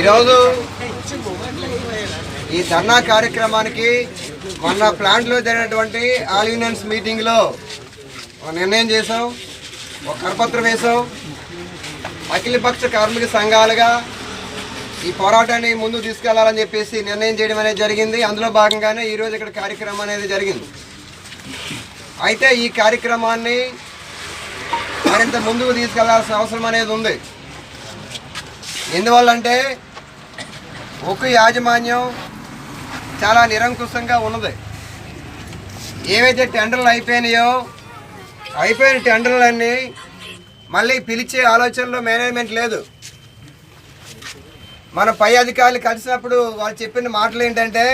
ఈరోజు ఈ ధర్నా కార్యక్రమానికి మొన్న ప్లాంట్లో జరిగినటువంటి ఆల్ యూనియన్స్ మీటింగ్లో ఒక నిర్ణయం చేసాం ఒక కరపత్రం వేసాం అఖిలపక్ష కార్మిక సంఘాలుగా ఈ పోరాటాన్ని ముందు తీసుకెళ్ళాలని చెప్పేసి నిర్ణయం చేయడం అనేది జరిగింది. అందులో భాగంగానే ఈరోజు ఇక్కడ కార్యక్రమం అనేది జరిగింది. అయితే ఈ కార్యక్రమాన్ని మరింత ముందుకు తీసుకెళ్ళాల్సిన అవసరం అనేది ఉంది. ఎందువల్లంటే ఉక్కు యాజమాన్యం చాలా నిరంకుశంగా ఉన్నది. ఏవైతే టెండర్లు అయిపోయినాయో అయిపోయిన టెండర్లన్నీ మళ్ళీ పిలిచే ఆలోచనలో మేనేజ్మెంట్ లేదు. మన పై అధికారులు కలిసినప్పుడు వాళ్ళు చెప్పిన మాటలు ఏంటంటే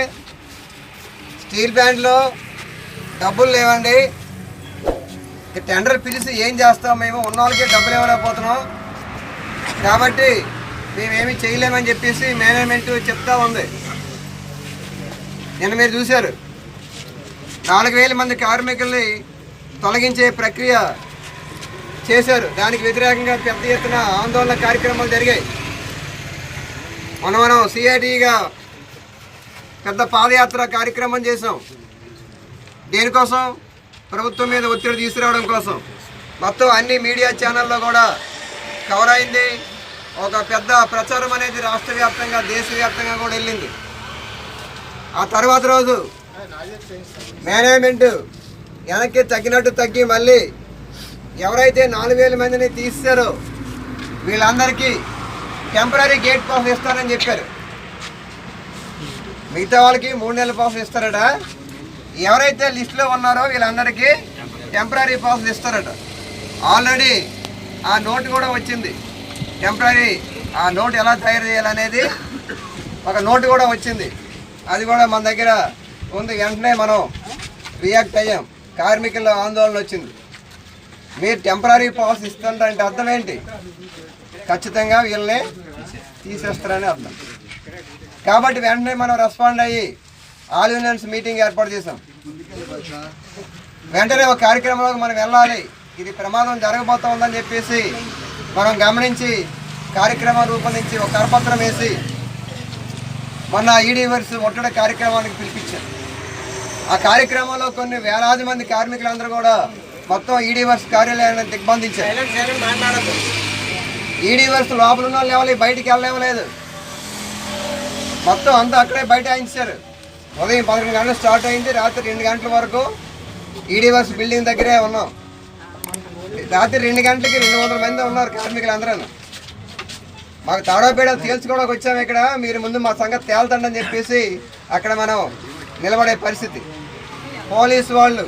స్టీల్ ప్లాంట్లో డబ్బులు లేవండి. టెండర్ పిలిచి ఏం చేస్తాం మేము? ఉన్న వాళ్ళకే డబ్బులు ఇవ్వలేకపోతున్నాం. కాబట్టి మేమేమి చేయలేమని చెప్పేసి మేనేజ్మెంట్ చెప్తా ఉంది. నిన్న మీరు చూశారు. నాలుగు వేల మంది కార్మికుల్ని తొలగించే ప్రక్రియ చేశారు. దానికి వ్యతిరేకంగా పెద్ద ఎత్తున ఆందోళన కార్యక్రమాలు జరిగాయి. మనం మనం సిఐటిగా పెద్ద పాదయాత్ర కార్యక్రమం చేసాం దేనికోసం? ప్రభుత్వం మీద ఒత్తిడి తీసుకురావడం కోసం. మొత్తం అన్ని మీడియా ఛానల్లో కూడా కవర్ అయింది. ఒక పెద్ద ప్రచారం అనేది రాష్ట్ర వ్యాప్తంగా దేశవ్యాప్తంగా కూడా వెళ్ళింది. ఆ తర్వాత రోజు మేనేజ్మెంట్ వెనక్కి తగ్గినట్టు తగ్గి మళ్ళీ ఎవరైతే నాలుగు వేల మందిని తీస్తారో వీళ్ళందరికీ టెంపరీ గేట్ పాస్ ఇస్తారని చెప్పారు. మిగతా వాళ్ళకి మూడు నెలల పాస్ ఇస్తారట. ఎవరైతే లిస్టులో ఉన్నారో వీళ్ళందరికీ టెంపరీ పాస్ ఇస్తారట. ఆల్రెడీ ఆ నోట్ కూడా వచ్చింది. టెంపరీ ఆ నోట్ ఎలా తయారు చేయాలనేది ఒక నోట్ కూడా వచ్చింది. అది కూడా మన దగ్గర ఉంది వెంటనే మనం రియాక్ట్ అయ్యాం. కార్మికుల ఆందోళన వచ్చింది. మీరు టెంపరీ పాస్ ఇస్తారంటే అర్థం ఏంటి? ఖచ్చితంగా వీళ్ళని తీసేస్తారని అర్థం. కాబట్టి వెంటనే మనం రెస్పాండ్ అయ్యి ఆల్ యూనియన్స్ మీటింగ్ ఏర్పాటు చేసాం వెంటనే ఒక కార్యక్రమంలోకి మనం వెళ్ళాలి. ఇది ప్రమాదం జరగబోతా ఉందని చెప్పేసి మనం గమనించి కార్యక్రమం రూపొందించి ఒక కరపత్రం వేసి మొన్న ఈడీ వర్స్ ఒట్టడి కార్యక్రమానికి పిలిపించారు. ఆ కార్యక్రమంలో కొన్ని వేలాది మంది కార్మికులందరూ కూడా మొత్తం ఈడీ వర్స్ కార్యాలయాన్ని దిగ్బంధించారు. ఈడీ వర్స్ లోపల ఉన్న వాళ్ళు బయటికి వెళ్ళలేవలేదు మొత్తం అంతా అక్కడే బయట ఆయించారు ఉదయం పదకొండు గంటలు స్టార్ట్ అయింది. రాత్రి రెండు గంటల వరకు ఈడీ వర్స్ బిల్డింగ్ దగ్గరే ఉన్నాం. రాత్రి రెండు గంటలకి రెండు వందల మంది ఉన్నారు కార్మికులు అందరూ మాకు తాడోపేడ తేల్చుకోవడానికి వచ్చాము ఇక్కడ. మీరు ముందు మా సంగతి తేల్తండి అని చెప్పేసి అక్కడ మనం నిలబడే పరిస్థితి. పోలీసు వాళ్ళు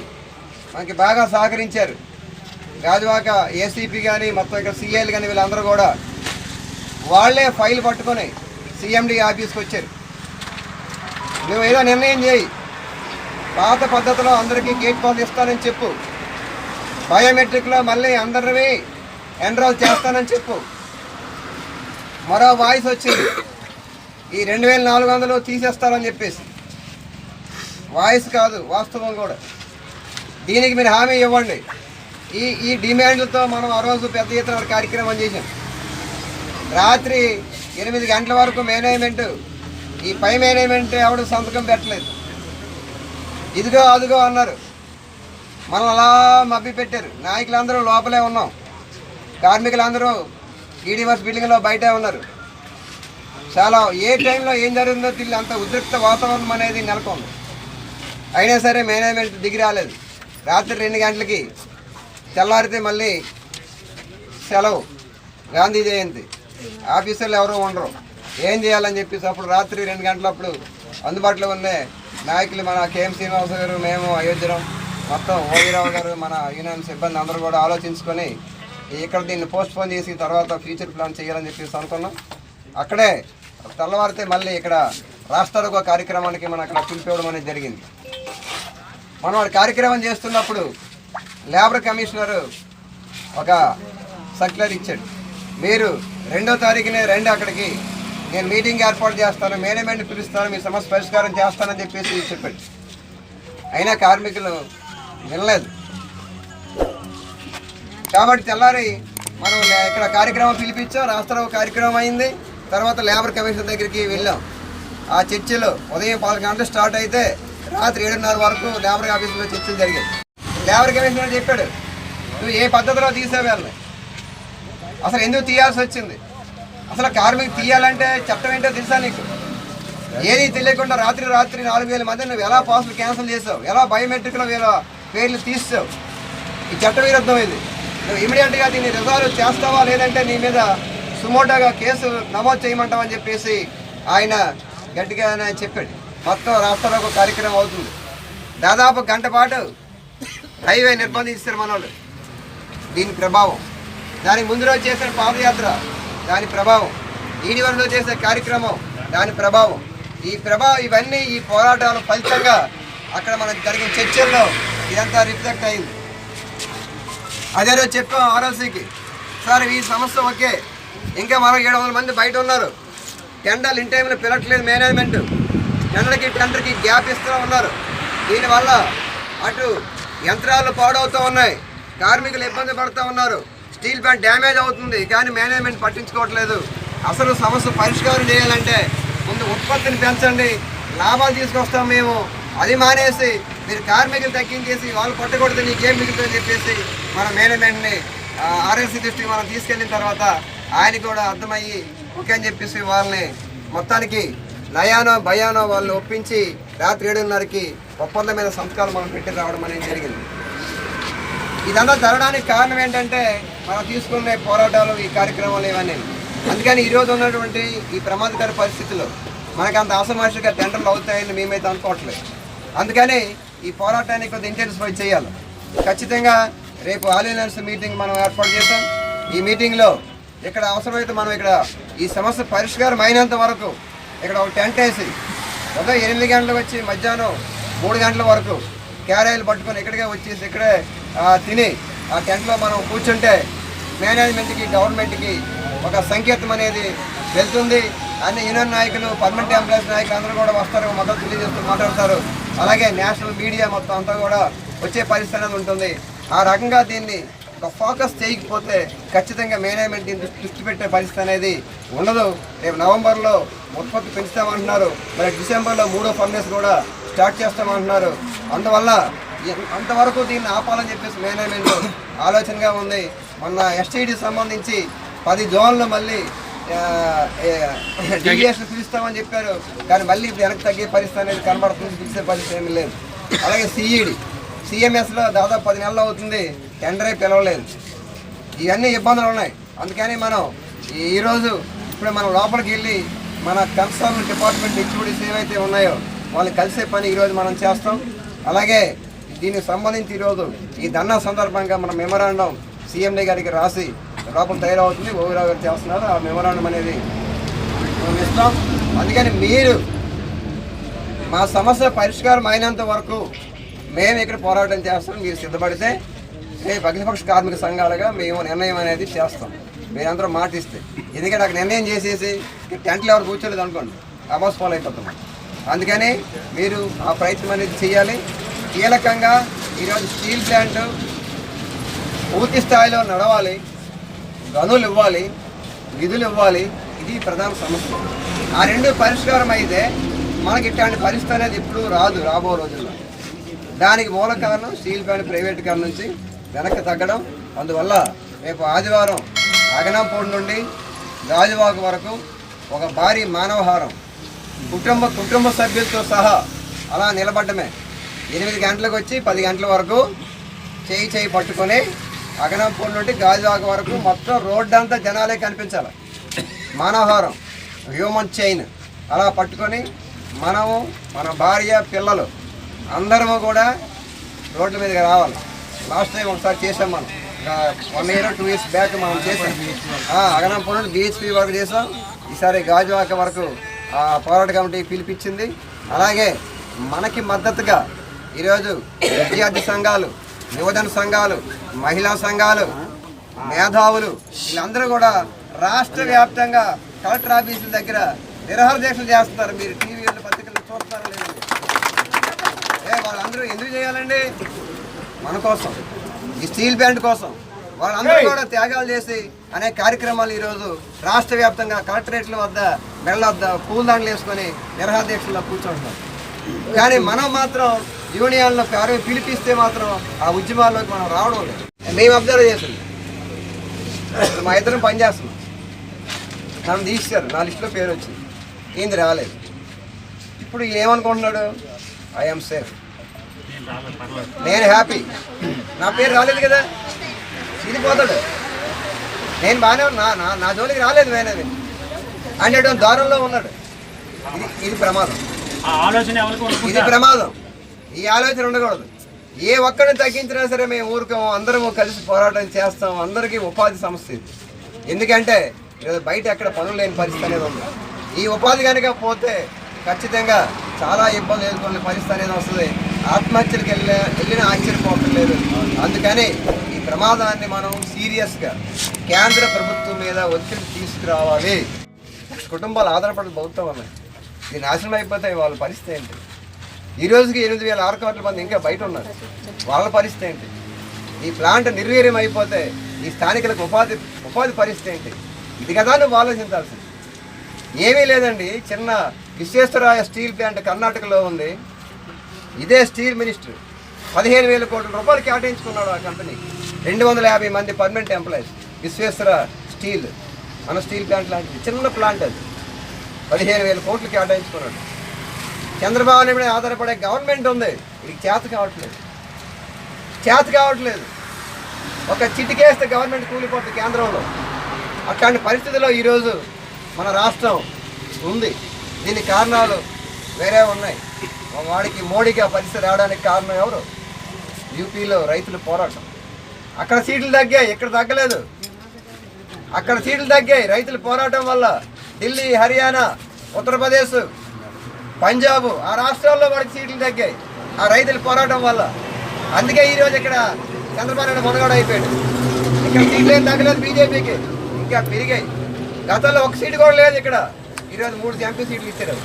మనకి బాగా సహకరించారు. గాజువాక ఏసీపీ కానీ మొత్తం ఇక్కడ సీఎల్ కానీ వీళ్ళందరూ కూడా వాళ్ళే ఫైల్ పట్టుకొని సీఎండి ఆఫీస్కి వచ్చారు. నువ్వు ఏదో నిర్ణయం చేయి. పాత పద్ధతిలో అందరికీ గేట్ పాస్ ఇస్తానని చెప్పు. బయోమెట్రిక్లో మళ్ళీ అందరినీ ఎన్రోల్ చేస్తానని చెప్పు. మరో వాయిస్ వచ్చింది. ఈ రెండు వేల నాలుగు వందలు తీసేస్తారని చెప్పేసి. వాయిస్ కాదు వాస్తవం కూడా. దీనికి మీరు హామీ ఇవ్వండి. ఈ ఈ డిమాండ్లతో మనం ఆ రోజు పెద్ద ఎత్తున కార్యక్రమం చేశాం. రాత్రి ఎనిమిది గంటల వరకు మేనేజ్మెంట్ ఈ పై మేనేజ్మెంట్ ఎవడు సంతకం పెట్టలేదు. ఇదిగో అదిగో అన్నారు. మనం అలా మబ్బి పెట్టారు నాయకులందరూ లోపలే ఉన్నాం. కార్మికులందరూ ఈడీవర్స్ బిల్డింగ్లో బయటే ఉన్నారు. చాలా ఏ టైంలో ఏం జరిగిందో తెలియదు. అంత ఉద్రిక్త వాతావరణం అనేది నెలకొంది. అయినా సరే మేనేజ్మెంట్ దిగి రాలేదు. రాత్రి రెండు గంటలకి తెల్లారితే మళ్ళీ సెలవు. గాంధీ జయంతి. ఆఫీసర్లు ఎవరో ఉండరు. ఏం చేయాలని చెప్పేసి అప్పుడు రాత్రి రెండు గంటలప్పుడు అందుబాటులో ఉన్న నాయకులు మన కేఎం శ్రీనివాస గారు మేము అయోధ్యరం మొత్తం ఓవీరావు గారు మన యూనియన్ సిబ్బంది అందరూ కూడా ఆలోచించుకొని ఇక్కడ దీన్ని పోస్ట్ పోన్ చేసి తర్వాత ఫ్యూచర్ ప్లాన్ చేయాలని చెప్పేసి అనుకున్నాం. అక్కడే తెల్లవారితే మళ్ళీ ఇక్కడ రాష్ట్ర ఒక కార్యక్రమానికి మనం అక్కడ పిలిపివ్వడం అనేది జరిగింది. మనం వాడు కార్యక్రమం చేస్తున్నప్పుడు లేబర్ కమిషనరు ఒక సర్క్యులర్ ఇచ్చాడు. మీరు రెండో తారీఖునే రండి అక్కడికి. నేను మీటింగ్ ఏర్పాటు చేస్తాను మేనేజ్మెంట్ పిలుస్తాను మీ సమస్య పరిష్కారం చేస్తానని చెప్పేసి చెప్పాడు. అయినా కార్మికులు వినలేదు. కాబట్టి తెల్లారి మనం ఇక్కడ కార్యక్రమం పిలిపించాం రాష్ట్ర కార్యక్రమం అయింది. తర్వాత లేబర్ కమిషన్ దగ్గరికి వెళ్ళాం. ఆ చర్చలు ఉదయం పదకొండు గంటలు స్టార్ట్ అయితే రాత్రి ఏడున్నర వరకు లేబర్ ఆఫీసులో చర్చలు జరిగాయి. లేబర్ కమిషనర్ చెప్పాడు? నువ్వు ఏ పద్ధతిలో తీసేవాళ్ళని అసలు ఎందుకు తీయాల్సి వచ్చింది? అసలు కార్మికు తీయాలంటే చట్టం ఏంటో తెలుసా నీకు? ఏది తెలియకుండా రాత్రి రాత్రి నాలుగు వేల మంది నువ్వు ఎలా పాసులు క్యాన్సిల్ చేసావు? ఎలా బయోమెట్రిక్లో వీళ్ళ పేర్లు తీసావు ఈ చట్ట విరుద్ధం ఇది. నువ్వు ఇమీడియట్గా దీన్ని రిజాల్వ్ చేస్తావా లేదంటే నీ మీద సుమోటోగా కేసు నమోదు చేయమంటావని చెప్పేసి ఆయన గట్టిగా ఆయన చెప్పాడు. మొత్తం రాష్ట్రంలో ఒక కార్యక్రమం అవుతుంది. దాదాపు గంట పాటు హైవే నిర్బంధిస్తారు మనోళ్ళు. దీని ప్రభావం. దానికి ముందు రోజు చేసిన పాదయాత్ర దాని ప్రభావం. ఈడి వరకు చేసే కార్యక్రమం దాని ప్రభావం. ఈ ప్రభావం ఇవన్నీ ఈ పోరాటాల ఫలితంగా అక్కడ మనకు జరిగిన చర్చల్లో ఇదంతా రిఫ్లెక్ట్ అయింది. అదే రోజు చెప్పాం ఆర్ఎల్సీకి. సార్ ఈ సమస్య ఓకే. ఇంకా మరో ఏడు వందల మంది బయట ఉన్నారు. టెండర్లు ఇన్ టైంలో పిలట్లేదు మేనేజ్మెంట్. టెండర్కి టెండర్కి గ్యాప్ ఇస్తూ ఉన్నారు. దీనివల్ల అటు యంత్రాలు పాడవుతూ ఉన్నాయి. కార్మికులు ఇబ్బంది పడుతూ ఉన్నారు. స్టీల్ ప్లాంట్ డ్యామేజ్ అవుతుంది కానీ మేనేజ్మెంట్ పట్టించుకోవట్లేదు. అసలు సమస్య పరిష్కారం చేయాలంటే ముందు ఉత్పత్తిని పెంచండి లాభాలు తీసుకొస్తాం మేము. అది మానేసి మీరు కార్మికులు తగ్గించేసి వాళ్ళు పట్టకూడదు నీకేం మిగులుతుందని చెప్పేసి మన మేనేజ్మెంట్ని ఆర్ఎల్సీ దృష్టికి మనం తీసుకెళ్ళిన తర్వాత ఆయన కూడా అర్థమయ్యి ఓకే అని చెప్పేసి వాళ్ళని మొత్తానికి నయానో భయానో వాళ్ళు ఒప్పించి రాత్రి ఏడున్నరకి ఒప్పందం మీద సంతకాలు మనం పెట్టి రావడం అనేది జరిగింది. ఇదంతా జరగడానికి కారణం ఏంటంటే మనం తీసుకునే పోరాటాలు ఈ కార్యక్రమాలు ఇవన్నీ. అందుకని ఈరోజు ఉన్నటువంటి ఈ ప్రమాదకర పరిస్థితుల్లో మనకు అంత ఆసమాషిగా టెండర్లు అవుతాయని మేమైతే అనుకోవట్లేదు. అందుకని ఈ పోరాటానికి కొంత ఇంటెన్సిఫై చేయాలి. ఖచ్చితంగా రేపు ఆల్ ఇండియన్స్ మీటింగ్ మనం ఏర్పాటు చేస్తాం ఈ మీటింగ్లో ఇక్కడ అవసరమైతే మనం ఇక్కడ ఈ సమస్య పరిష్కారం అయినంత వరకు ఇక్కడ ఒక టెంట్ వేసి ఉదయం ఎనిమిది గంటలకు వచ్చి మధ్యాహ్నం మూడు గంటల వరకు క్యారేజీలు పట్టుకొని ఇక్కడికే వచ్చేసి ఇక్కడే తిని ఆ టెంట్లో మనం కూర్చుంటే మేనేజ్మెంట్కి గవర్నమెంట్కి ఒక సంకేతం అనేది వెళ్తుంది. అన్ని యూనియన్ నాయకులు పర్మనెంట్ ఎంప్లాయీస్ నాయకులు అందరూ కూడా వస్తారు. మద్దతు తెలియజేస్తూ మాట్లాడతారు. అలాగే నేషనల్ మీడియా మొత్తం అంతా కూడా వచ్చే పరిస్థితి అనేది ఉంటుంది. ఆ రకంగా దీన్ని ఒక ఫోకస్ చేయకపోతే ఖచ్చితంగా మేనేజ్మెంట్ దీన్ని దృష్టి- పెట్టే పరిస్థితి అనేది ఉండదు. రేపు నవంబర్లో ఉత్పత్తి పెంచుతామంటున్నారు. మరి డిసెంబర్లో మూడో ఫర్నెస్ కూడా స్టార్ట్ చేస్తామంటున్నారు. అందువల్ల అంతవరకు దీన్ని ఆపాలని చెప్పేసి మేనేజ్మెంట్ ఆలోచనగా ఉంది. మొన్న ఎస్టీడీ సంబంధించి పది జోన్లు మళ్ళీ డివిఎస్ పిలుస్తామని చెప్పారు. కానీ మళ్ళీ ఇప్పుడు వెనక్కి తగ్గే పరిస్థితి అనేది కనబడుతుంది. పిలిచే పరిస్థితి ఏమీ లేదు. అలాగే సిఈడి. సిఎంఎస్లో దాదాపు పది నెలలు అవుతుంది టెండరే పిలవలేదు. ఇవన్నీ ఇబ్బందులు ఉన్నాయి. అందుకని మనం ఈరోజు ఇప్పుడు మనం లోపలికి వెళ్ళి మన కన్సర్న్ డిపార్ట్మెంట్ హెచ్ఓడిస్ ఏవైతే ఉన్నాయో వాళ్ళు కలిసే పని ఈరోజు మనం చేస్తాం. అలాగే దీనికి సంబంధించి ఈరోజు ఈ ధర్నా సందర్భంగా మన మెమరాండం సీఎండి గారికి రాసి లోపల తయారవుతుంది. ఓవిరావు గారు చేస్తున్నారు. ఆ మెమరాండం అనేది మనం ఇస్తాం. అందుకని మీరు మా సమస్య పరిష్కారం అయినంత వరకు మేము ఇక్కడ పోరాటం చేస్తాం మీరు సిద్ధపడితే రేపు అగ్నిపక్ష కార్మిక సంఘాలుగా మేము నిర్ణయం అనేది చేస్తాం. మీరందరూ మాటిస్తే. ఎందుకంటే నాకు నిర్ణయం చేసేసి టెంట్లు ఎవరు కూర్చోలేదు అనుకోండి అబాస్ ఫాలో అయిపోతాం. అందుకని మీరు ఆ ప్రయత్నం అనేది చేయాలి. కీలకంగా ఈరోజు స్టీల్ ప్లాంట్ పూర్తి స్థాయిలో నడవాలి గనులు ఇవ్వాలి నిధులు ఇవ్వాలి ఇది ప్రధాన సమస్య. ఆ రెండు పరిష్కారం అయితే మనకి ఇట్లాంటి పరిస్థితి అనేది ఎప్పుడు రాదు రాబో రోజుల్లో. దానికి మూల కారణం స్టీల్ ప్లాంట్ ప్రైవేటీకరణ నుంచి వెనక్కి తగ్గడం. అందువల్ల రేపు ఆదివారం అగనంపూడి నుండి గాజువాక వరకు ఒక భారీ మానవహారం. కుటుంబ కుటుంబ సభ్యులతో సహా అలా నిలబడ్డమే. ఎనిమిది గంటలకు వచ్చి పది గంటల వరకు చేయి చేయి పట్టుకొని అగనంపూడి నుండి గాజువాక వరకు మొత్తం రోడ్డు అంతా జనాలే కనిపించాలి. మానవహారం హ్యూమన్ చైన్ అలా పట్టుకొని మనము మన భార్య పిల్లలు అందరము కూడా రోడ్ల మీదకి రావాలి. లాస్ట్ టైం ఒకసారి చేసాం మనం. One year two years back మనం చేసాం ఆ, అగనంపూర్ నుండి బిహెచ్పి వరకు చేసాం ఈసారి గాజువాక వరకు పోరాట కమిటీ పిలిపించింది. అలాగే మనకి మద్దతుగా ఈరోజు విద్యార్థి సంఘాలు యువజన సంఘాలు మహిళా సంఘాలు మేధావులు వీళ్ళందరూ కూడా రాష్ట్ర వ్యాప్తంగా కలెక్టర్ ఆఫీసుల దగ్గర నిరహార దీక్షలు చేస్తున్నారు. మీరు టీవీలు పత్రికలు చూస్తారు లేదు వాళ్ళందరూ ఎందుకు చేయాలండి? మన కోసం. ఈ స్టీల్ ప్లాంట్ కోసం. వాళ్ళందరూ కూడా త్యాగాలు చేసి అనేక కార్యక్రమాలు ఈరోజు రాష్ట్ర వ్యాప్తంగా కలెక్టరేట్ల వద్ద మెళ్ళ వద్ద పూలదండలు వేసుకొని నిరహాధ్యక్షుల్లో కూర్చుంటున్నారు కానీ మనం మాత్రం యూనియన్లో ఎవరైనా పిలిపిస్తే మాత్రం ఆ ఉద్యమాల్లోకి మనం రావడం లేదు. మేము అబ్జర్వ్ చేసింది మా ఇద్దరం పనిచేస్తున్నాం నన్ను తీశారు. నా లిస్టులో పేరు వచ్చింది. ఏంది రాలేదు. ఇప్పుడు ఏమనుకుంటున్నాడు? ఐఎమ్ సేఫ్ నేను హ్యాపీ నా పేరు రాలేదు కదా? ఇది పోతాడు. నేను బాగానే ఉన్నా నా నా జోలికి రాలేదు వేరేది అంటే దారుణంలో ఉన్నాడు. ఇది ఇది ప్రమాదం. ఆ ఆలోచన ఎవరికి ఇది ప్రమాదం. ఈ ఆలోచన ఉండకూడదు. ఏ ఒక్కడిని తగ్గించినా సరే మేము ఊరుకోము అందరము కలిసి పోరాటం చేస్తాం అందరికీ ఉపాధి సమస్య ఇది. ఎందుకంటే బయట ఎక్కడ పనులు లేని పరిస్థితి అనేది ఉంది. ఈ ఉపాధి కనుక పోతే ఖచ్చితంగా చాలా ఇబ్బందులు ఎదుర్కొనే పరిస్థితి అనేది వస్తుంది. ఆత్మహత్యలకు వెళ్ళిన వెళ్ళిన ఆశ్చర్యపోవట్లేదు అందుకని ఈ ప్రమాదాన్ని మనం సీరియస్గా కేంద్ర ప్రభుత్వం మీద ఒత్తిడి తీసుకురావాలి. కుటుంబాలు ఆధారపడి ప్రభుత్వం అన్నది ఇది నాశనం అయిపోతాయి వాళ్ళ పరిస్థితి ఏంటి? ఈ రోజుకి ఎనిమిది వేల ఆరు కోట్ల మంది ఇంకా బయట ఉన్నారు. వాళ్ళ పరిస్థితి ఏంటి? ఈ ప్లాంట్ నిర్వీర్యం అయిపోతే ఈ స్థానికులకు ఉపాధి ఉపాధి పరిస్థితి ఏంటి? ఇది కదా నువ్వు ఆలోచించాల్సింది. ఏమీ లేదండి చిన్న విశ్వేశ్వరాయ స్టీల్ ప్లాంట్ కర్ణాటకలో ఉంది. ఇదే స్టీల్ మినిస్టర్. పదిహేను వేల కోట్ల రూపాయలు కేటాయించుకున్నాడు ఆ కంపెనీ. రెండు వందల యాభై మంది పర్మనెంట్ ఎంప్లాయీస్. విశ్వేశ్వర స్టీల్ మన స్టీల్ ప్లాంట్ లాంటిది. చిన్న ప్లాంట్ అది. పదిహేను వేల కోట్లు కేటాయించుకున్నాడు. చంద్రబాబు నాయుడు ఆధారపడే గవర్నమెంట్ ఉంది. ఇది చేత కావట్లేదు. చేత కావట్లేదు. ఒక చిటికేస్తే గవర్నమెంట్ కూలిపోతుంది కేంద్రంలో. అట్లాంటి పరిస్థితిలో ఈరోజు మన రాష్ట్రం ఉంది. దీనికి కారణాలు వేరే ఉన్నాయి. మా వాడికి మోడీకి ఆ పరిస్థితి రావడానికి కారణం ఎవరు? యూపీలో రైతుల పోరాటం. అక్కడ సీట్లు తగ్గాయి ఇక్కడ తగ్గలేదు. అక్కడ సీట్లు తగ్గాయి రైతుల పోరాటం వల్ల ఢిల్లీ హర్యానా ఉత్తరప్రదేశ్ పంజాబ్ ఆ రాష్ట్రాల్లో వాడికి సీట్లు తగ్గాయి ఆ రైతుల పోరాటం వల్ల. అందుకే ఈరోజు ఇక్కడ చంద్రబాబు నాయుడు మునగాడు అయిపోయాడు. ఇక్కడ సీట్లు ఏం తగ్గలేదు బీజేపీకి ఇంకా పెరిగాయి. గతంలో ఒక సీటు కూడా లేదు ఇక్కడ. ఈరోజు మూడు ఎంపీ సీట్లు ఇచ్చారు.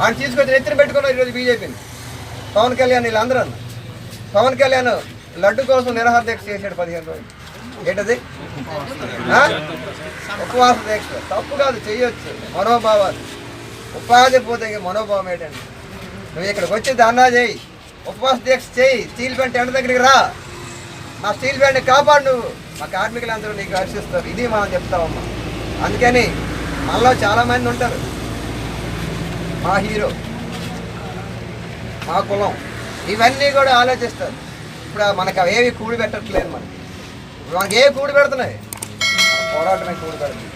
ఆయన తీసుకొచ్చి ఎత్తున పెట్టుకున్నారు ఈరోజు బీజేపీని. పవన్ కళ్యాణ్ వీళ్ళందరూ. పవన్ కళ్యాణ్ లడ్డు కోసం నిరాహార దీక్ష చేశాడు పదిహేను రోజులు. ఏంటది? ఉపవాస దీక్ష. తప్పు కాదు చేయొచ్చు మనోభావాలు. ఉపాధి పోతే మనోభావం ఏంటండి? నువ్వు ఇక్కడికి వచ్చి ధర్నా చేయి. ఉపవాస దీక్ష చేయి. స్టీల్ ప్యాంట్ ఎండ దగ్గరికి రా. మా స్టీల్ ప్లాంట్ని కాపాడు నువ్వు. మా కార్మికులందరూ నీకు హర్షిస్తారు ఇది మనం చెప్తామమ్మా అందుకని మనలో చాలామంది ఉంటారు. మా హీరో మా కులం ఇవన్నీ కూడా ఆలోచిస్తారు. ఇప్పుడు మనకు అవేవి కూడి పెట్టట్లేదు మనకి. ఇప్పుడు మనకి ఏ కూడి పెడుతున్నాయి? పోరాటమే కూడి పెడుతుంది.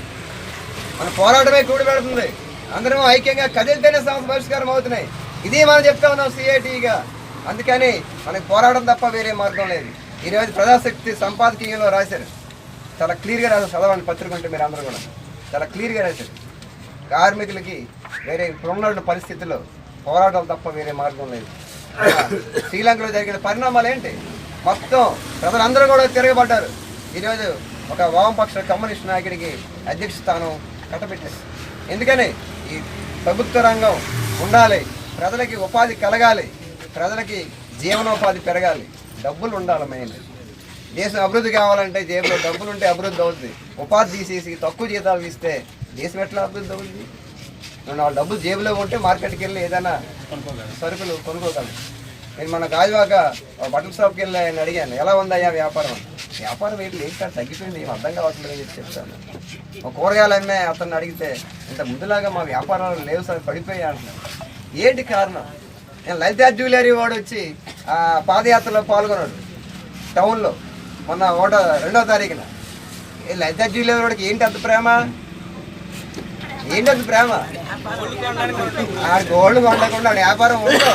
మన పోరాటమే కూడి పెడుతుంది. అందరం ఐక్యంగా కదిలితేనే సమస్య పరిష్కారం అవుతున్నాయి. ఇది మనం చెప్తా ఉన్నాం సిఐటిగా అందుకని మనకి పోరాటం తప్ప వేరే మార్గం లేదు. ఈరోజు ప్రజాశక్తి సంపాదకీయంలో రాశారు. చాలా క్లియర్గా రాశారు. చదవండి పత్రిక ఉంటే మీరు అందరూ కూడా. చాలా క్లియర్గా రాశారు. కార్మికులకి వేరే ఇప్పుడున్న పరిస్థితుల్లో పోరాటం తప్ప వేరే మార్గం లేదు. శ్రీలంకలో జరిగిన పరిణామాలు ఏంటి? మొత్తం ప్రజలందరూ కూడా తిరగబడ్డారు. ఈరోజు ఒక వామపక్ష కమ్యూనిస్ట్ నాయకుడికి అధ్యక్ష స్థానం కట్టబెట్టారు ఎందుకని? ఈ ప్రభుత్వ రంగం ఉండాలి ప్రజలకి ఉపాధి కలగాలి ప్రజలకి జీవనోపాధి పెరగాలి. డబ్బులు ఉండాలి మెయిన్. దేశం అభివృద్ధి కావాలంటే జేబులో డబ్బులు ఉంటే అభివృద్ధి అవుతుంది ఉపాధి తీసేసి తక్కువ జీతాలు ఇస్తే దేశం ఎట్లా అభివృద్ధి అవుతుంది నువ్వు నాలుగు డబ్బులు జేబులో ఉంటే మార్కెట్కి వెళ్ళి ఏదైనా సరుకులు కొనుక్కోగలరు నేను మన గాజువాక బట్టల షాప్కి వెళ్ళి ఆయన అడిగాను ఎలా ఉందయ్యా వ్యాపారం? వ్యాపారం ఏంటి లేదు సార్ తగ్గిపోయింది ఏం అర్థం కావట్లేదు అని చెప్తాను. ఒక కూరగాయలు అమ్మే అతన్ని అడిగితే ఇంత ముందులాగా మా వ్యాపారాలు లేవు సార్ పడిపోయా అంటున్నాను ఏంటి కారణం? నేను లలితా జ్యువెలరీ వాడు వచ్చి పాదయాత్రలో పాల్గొన్నాడు. టౌన్లో మొన్న ఒకటో రెండో తారీఖున. లలితా జ్యువెలరీ వాడికి ఏంటి అంత ప్రేమ? ఏంటది ప్రేమ? ఆ గోల్డ్ కొండకుండా వ్యాపారం ఉండదు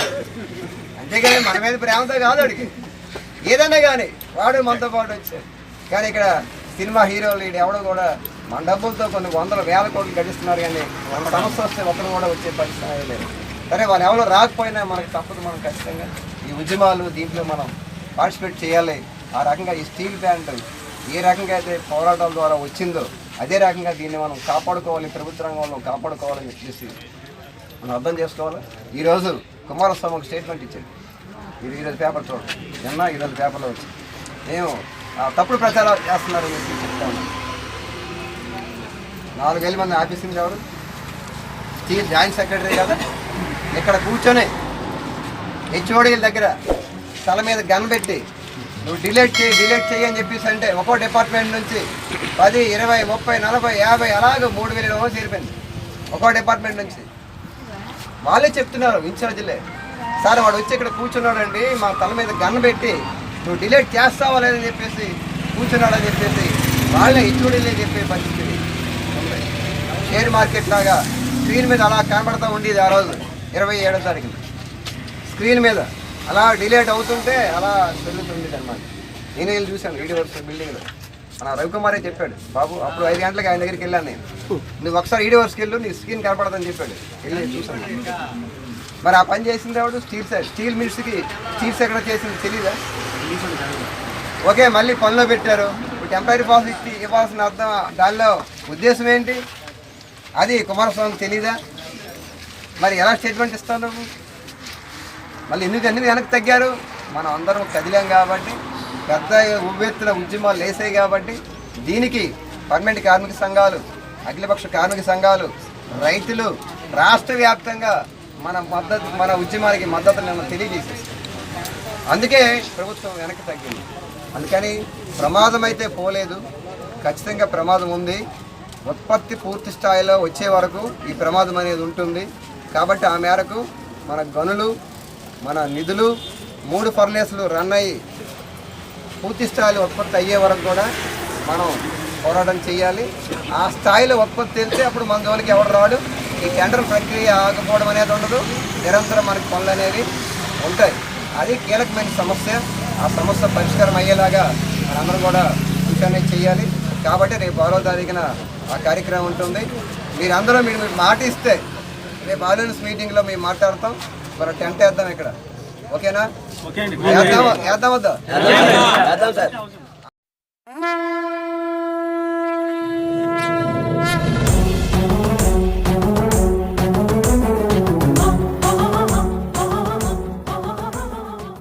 అంతేగాని మన మీద ప్రేమతో కాదు అడిగి ఏదన్నా కానీ వాడు మనతో పాటు వచ్చాడు. కానీ ఇక్కడ సినిమా హీరోలు ఎవడో కూడా మన డబ్బులతో కొన్ని వందల వేల కోట్లు గడిస్తున్నారు కానీ మన సమస్య వస్తే ఒకరు కూడా వచ్చే పరిస్థితి లేదు. సరే వాళ్ళు ఎవరో రాకపోయినా మనకు తప్పదు మనం ఖచ్చితంగా. ఈ ఉద్యమాలు దీంట్లో మనం పార్టిసిపేట్ చేయాలి. ఆ రకంగా ఈ స్టీల్ ప్లాంట్ ఏ రకంగా అయితే పోరాటాల ద్వారా వచ్చిందో అదే రకంగా దీన్ని మనం కాపాడుకోవాలి ప్రభుత్వ రంగంలో కాపాడుకోవాలని చెప్పేసి మనం అర్థం చేసుకోవాలి? ఈరోజు కుమారస్వామి ఒక స్టేట్మెంట్ ఇచ్చాడు. ఇది ఈరోజు పేపర్ చూడండి. నిన్న ఈరోజు పేపర్లో వచ్చింది. మేము తప్పుడు ప్రచారాలు చేస్తున్నారు అని చెప్పి చెప్తా ఉన్నాం. నాలుగు వేల మంది ఆఫీసింగ్ ఎవరు? స్టీల్ జాయింట్ సెక్రటరీ కదా? ఇక్కడ కూర్చొని హెచ్ఓడీల దగ్గర తల మీద గన్ పెట్టి నువ్వు డిలీట్ చేయి డిలీట్ చేయి అని చెప్పేసి అంటే ఒక్కో డిపార్ట్మెంట్ నుంచి పది ఇరవై ముప్పై నలభై యాభై అలాగే మూడు వేల ఇరవై చేరిపోయింది. ఒక్కో డిపార్ట్మెంట్ నుంచి. వాళ్ళే చెప్తున్నారు ఇన్ఛార్జీలే. సార్ వాడు వచ్చి ఇక్కడ కూర్చున్నాడండి మా తల మీద గన్ పెట్టి నువ్వు డిలీట్ చేస్తావా లేదని చెప్పేసి కూర్చున్నాడని చెప్పేసి వాళ్ళే హెచ్ఓడీలే చెప్పే పరిస్థితి. షేర్ మార్కెట్ లాగా స్క్రీన్ మీద అలా కనబడతా ఉండేది ఆ రోజు ఇరవై ఏడో తారీఖున. స్క్రీన్ మీద. అలా డిలేట్ అవుతుంటే అలా జరుగుతుంది అనమాట నేను వెళ్ళి చూశాను వీడియో వర్క్స్ బిల్డింగ్లో మన రవికుమారే చెప్పాడు బాబు అప్పుడు ఐదు గంటలకు ఆయన దగ్గరికి వెళ్ళాను నేను. నువ్వు ఒకసారి ఈడీ వర్క్స్కి వెళ్ళు నీ స్క్రీన్ కనపడదని చెప్పాడు. వెళ్ళి చూశాను. మరి ఆ పని చేసింది ఎవడు? స్టీల్ సైడ్ స్టీల్ మిల్స్కి స్టీల్స్ ఎక్కడ చేసింది తెలీదా? ఓకే మళ్ళీ పనిలో పెట్టారు. ఇప్పుడు టెంపరీ పాస్ ఇచ్చి ఇవ్వాల్సిన అర్థం దానిలో ఉద్దేశం ఏంటి? అది కుమారస్వామి తెలీదా? మరి ఎలా స్టేట్మెంట్ ఇస్తావు నువ్వు? మళ్ళీ ఎందుకు ఎందుకు వెనక్కి తగ్గారు. మనం అందరం కదిలాం కాబట్టి పెద్ద ఉవ్వెత్తున ఉద్యమాలు లేసాయి కాబట్టి దీనికి పర్మనెంట్ కార్మిక సంఘాలు అఖిలపక్ష కార్మిక సంఘాలు రైతులు రాష్ట్ర వ్యాప్తంగా మన మద్దతు మన ఉద్యమానికి మద్దతును తెలియజేసేసి. అందుకే ప్రభుత్వం వెనక్కి తగ్గింది. అందుకని ప్రమాదం అయితే పోలేదు. ఖచ్చితంగా ప్రమాదం ఉంది. ఉత్పత్తి పూర్తి స్థాయిలో వచ్చే వరకు ఈ ప్రమాదం అనేది ఉంటుంది. కాబట్టి ఆ మేరకు మన గనులు మన నిధులు మూడు ఫర్నేసులు రన్ అయ్యి పూర్తి స్థాయిలో ఉత్పత్తి అయ్యే వరకు కూడా మనం పోరాటం చేయాలి. ఆ స్థాయిలో ఉత్పత్తి తెలిస్తే అప్పుడు మన జోలికి ఎవరు రాడు? ఈ టెండర్ ప్రక్రియ ఆగకపోవడం అనేది ఉండదు. నిరంతరం మనకి పనులు అనేవి ఉంటాయి. అది కీలకమైన సమస్య. ఆ సమస్య పరిష్కారం అయ్యేలాగా మనందరం కూడా కృషి చేయాలి. కాబట్టి రేపు ఆరో తారీఖున ఆ కార్యక్రమం ఉంటుంది. మీరందరూ మీరు మాట ఇస్తే రేపు ఆలయన్స్ మీటింగ్లో మేము మాట్లాడతాం. మరి టెంట్ వేద్దాం ఇక్కడ. ఓకేనా? వేద్దాం? వద్దా. వేద్దాం సార్.